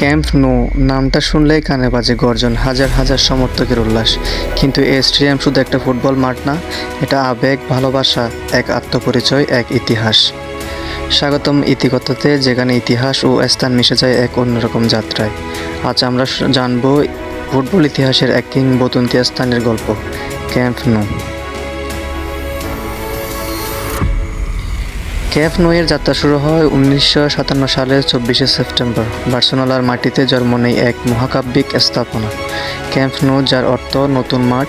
Camp no নামটা শুনলেই কানে বাজে গর্জন, হাজার হাজার সমর্থকের উল্লাস। কিন্তু এই স্টেডিয়াম শুধু একটা ফুটবল মাঠ না, এটা আবেগ, ভালোবাসা, এক আত্মপরিচয়, এক ইতিহাস। স্বাগতম ইতিকথাতে, যেখানে ইতিহাস ও স্থান মিশে যায় এক অন্যরকম যাত্রায়। আজ আমরা জানব ফুটবল ইতিহাসের এক কিংবদন্তি স্থানের গল্প, ক্যাম্প নো। ক্যাম্প নোয়ের যাত্রা শুরু হয় উনিশশো সাতান্ন সালের চব্বিশে সেপ্টেম্বর। বার্সেলোনার মাটিতে জন্ম নেই এক মহাকাব্যিক স্থাপনা। ক্যাম্প নো, যার অর্থ নতুন মাঠ,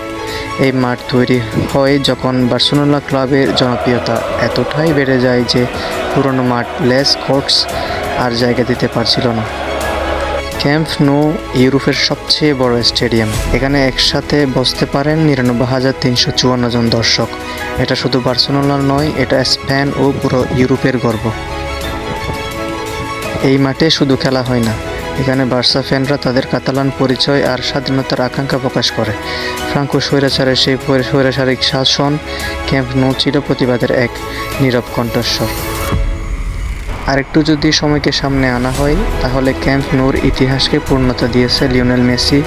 এই মাঠ তৈরি হয় যখন বার্সেলোনা ক্লাবের জনপ্রিয়তা এতটাই বেড়ে যায় যে পুরনো মাঠ লেস কোর্টস আর জায়গা দিতে পারছিল না। ক্যাম্প নো ইউরোপের সবচেয়ে বড় স্টেডিয়াম। এখানে একসাথে বসতে পারেন নিরানব্বই হাজার তিনশো চুয়ান্ন জন দর্শক। এটা শুধু বার্সেলোনার নয়, এটা স্পেন ও পুরো ইউরোপের গর্ব। এই মাঠে শুধু খেলা হয় না, এখানে বার্সা ফ্যানরা তাদের কাতালান পরিচয় আর স্বাধীনতার আকাঙ্ক্ষা প্রকাশ করে। ফ্রাঙ্কো স্বৈরাচারের সেই স্বৈরাচারিক শাসন ক্যাম্প নো ছিল প্রতিবাদের এক নীরব কণ্ঠস্বর। আরেকটু যদি সময়কে সামনে আনা হয়, তাহলে ক্যাম্প নূর ইতিহাসকে পূর্ণতা দিয়েছে লিওনেল মেসি।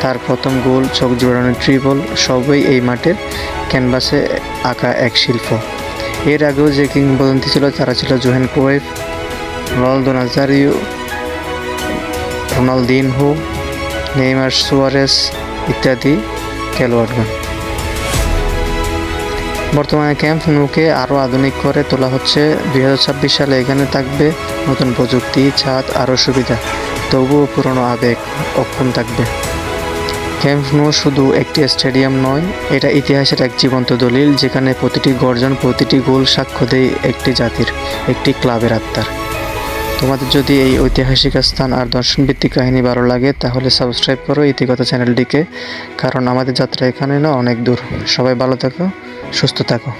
তার প্রথম গোল, চোখ জোড়ানো ট্রিবল সবই এই মাঠের ক্যানভাসে আঁকা এক শিল্প। এর আগেও যে কিংবদন্তি ছিল, তারা ছিল Johan Cruyff, Ronaldo Nazario, Ronaldinho, Neymar Suarez ইত্যাদি খেলোয়াড়গণ। বর্তমানে ক্যাম্প নুকে আরও আধুনিক করে তোলা হচ্ছে। দু হাজার ছাব্বিশ সালে এখানে থাকবে নতুন প্রযুক্তি, ছাদ, আরও সুবিধা। তবুও পুরনো আবেগ অক্ষুণ থাকবে। ক্যাম্প নো শুধু একটি স্টেডিয়াম নয়, এটা ইতিহাসের এক জীবন্ত দলিল যেখানে প্রতিটি গর্জন, প্রতিটি গোল সাক্ষ্য দেয় একটি জাতির, একটি ক্লাবের আত্মার। তোমাদের যদি এই ঐতিহাসিক স্থান আর দর্শনভিত্তিক কাহিনী ভালো লাগে, তাহলে সাবস্ক্রাইব করো ইতিকথা চ্যানেলটিকে, কারণ আমাদের যাত্রা এখানে না অনেক দূর। সবাই ভালো থাকো। সুস্থ থাকো